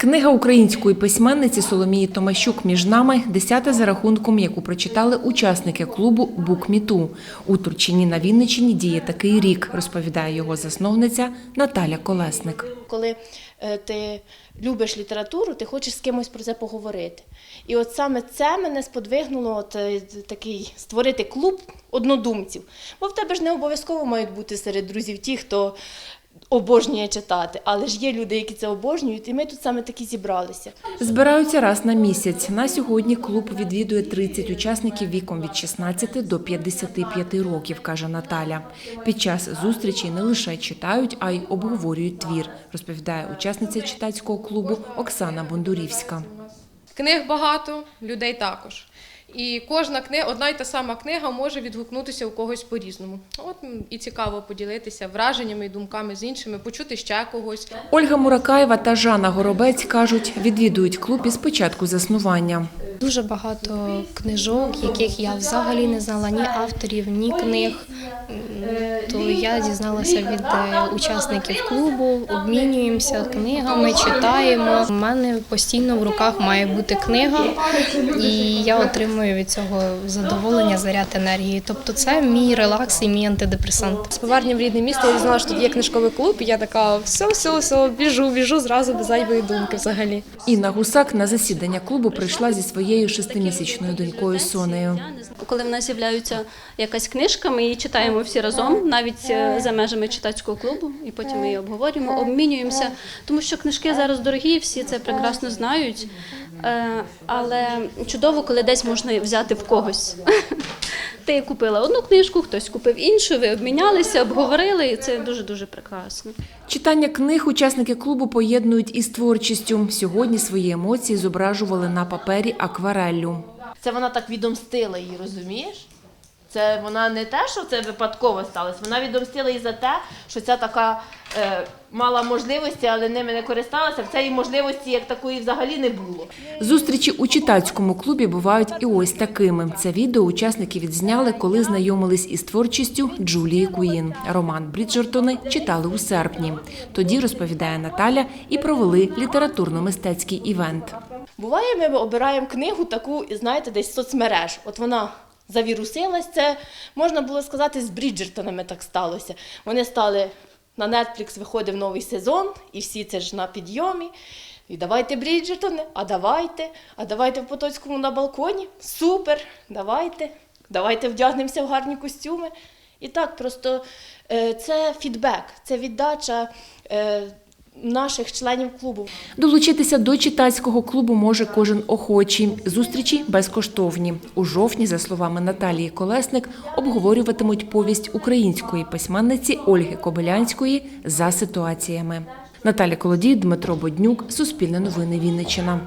Книга української письменниці Соломії Томащук між нами десята за рахунком, яку прочитали учасники клубу Букміту. У Турчині на Вінниччині діє такий рік, розповідає його засновниця Наталя Колесник. коли е, ти любиш літературу, ти хочеш з кимось про це поговорити. І от саме це мене сподвигнуло от, е, такий, створити клуб однодумців. Бо в тебе ж не обов'язково мають бути серед друзів ті, хто обожнює читати, але ж є люди, які це обожнюють, і ми тут саме такі зібралися. Збираються раз на місяць. На сьогодні клуб відвідує 30 учасників віком від 16 до 55 років, каже Наталя. Під час зустрічей не лише читають, а й обговорюють твір, розповідає учасниця читацького клубу Оксана Бондурівська. Книг багато, людей також. І кожна книга, одна й та сама книга може відгукнутися у когось по-різному. От і цікаво поділитися враженнями і думками з іншими, почути ще когось. Ольга Муракаєва та Жанна Горобець кажуть, відвідують клуб із початку заснування. Дуже багато книжок, яких я взагалі не знала ні авторів, ні книг. То я дізналася від е, учасників клубу, обмінюємося книгами, читаємо. У мене постійно в руках має бути книга, і я отримую від цього задоволення, заряд енергії. Тобто, це мій релакс і мій антидепресант. З поверненням в рідне місто я дізналася, що тут є книжковий клуб, і я така все, все, все, біжу, біжу зразу без зайвої думки взагалі. Інна Гусак на засідання клубу прийшла зі своєю шестимісячною донькою Сонею. Коли в нас з'являється якась книжка, ми її читаємо всі разом, навіть е, за межами читацького клубу, і потім ми її обговорюємо, обмінюємося. Тому що книжки зараз дорогі, всі це прекрасно знають. Е, Але чудово, коли десь можна взяти в когось. Ти купила одну книжку, хтось купив іншу, ви обмінялися, обговорили, і це дуже дуже прекрасно. Читання книг учасники клубу поєднують із творчістю. Сьогодні свої емоції зображували на папері аквареллю. Це вона так відомстила її, розумієш? Це вона не те, що це випадково сталося, вона відомстила їй за те, що ця така е, мала можливості, але ними не користалася. В цієї можливості як такої взагалі не було. Зустрічі у читацькому клубі бувають і ось такими. Це відео учасники відзняли, коли знайомились із творчістю Джулії Куїн. Роман Бріджертони читали у серпні. Тоді розповідає Наталя і провели літературно-мистецький івент. Буває, ми обираємо книгу таку, знаєте, десь соцмереж. От вона завірусилась. Це можна було сказати, з Бріджертонами так сталося. Вони стали на Netflix виходив новий сезон, і всі це ж на підйомі. І давайте Бріджертони, а давайте, а давайте в Потоцькому на балконі. Супер, давайте, давайте вдягнемося в гарні костюми. І так, просто е, це фідбек, це віддача е, наших членів клубу. Долучитися до читацького клубу може кожен охочий. Зустрічі безкоштовні. У жовтні, за словами Наталії Колесник, обговорюватимуть повість української письменниці Ольги Кобилянської за ситуаціями. Наталя Колодій, Дмитро Боднюк, Суспільне новини Вінниччина.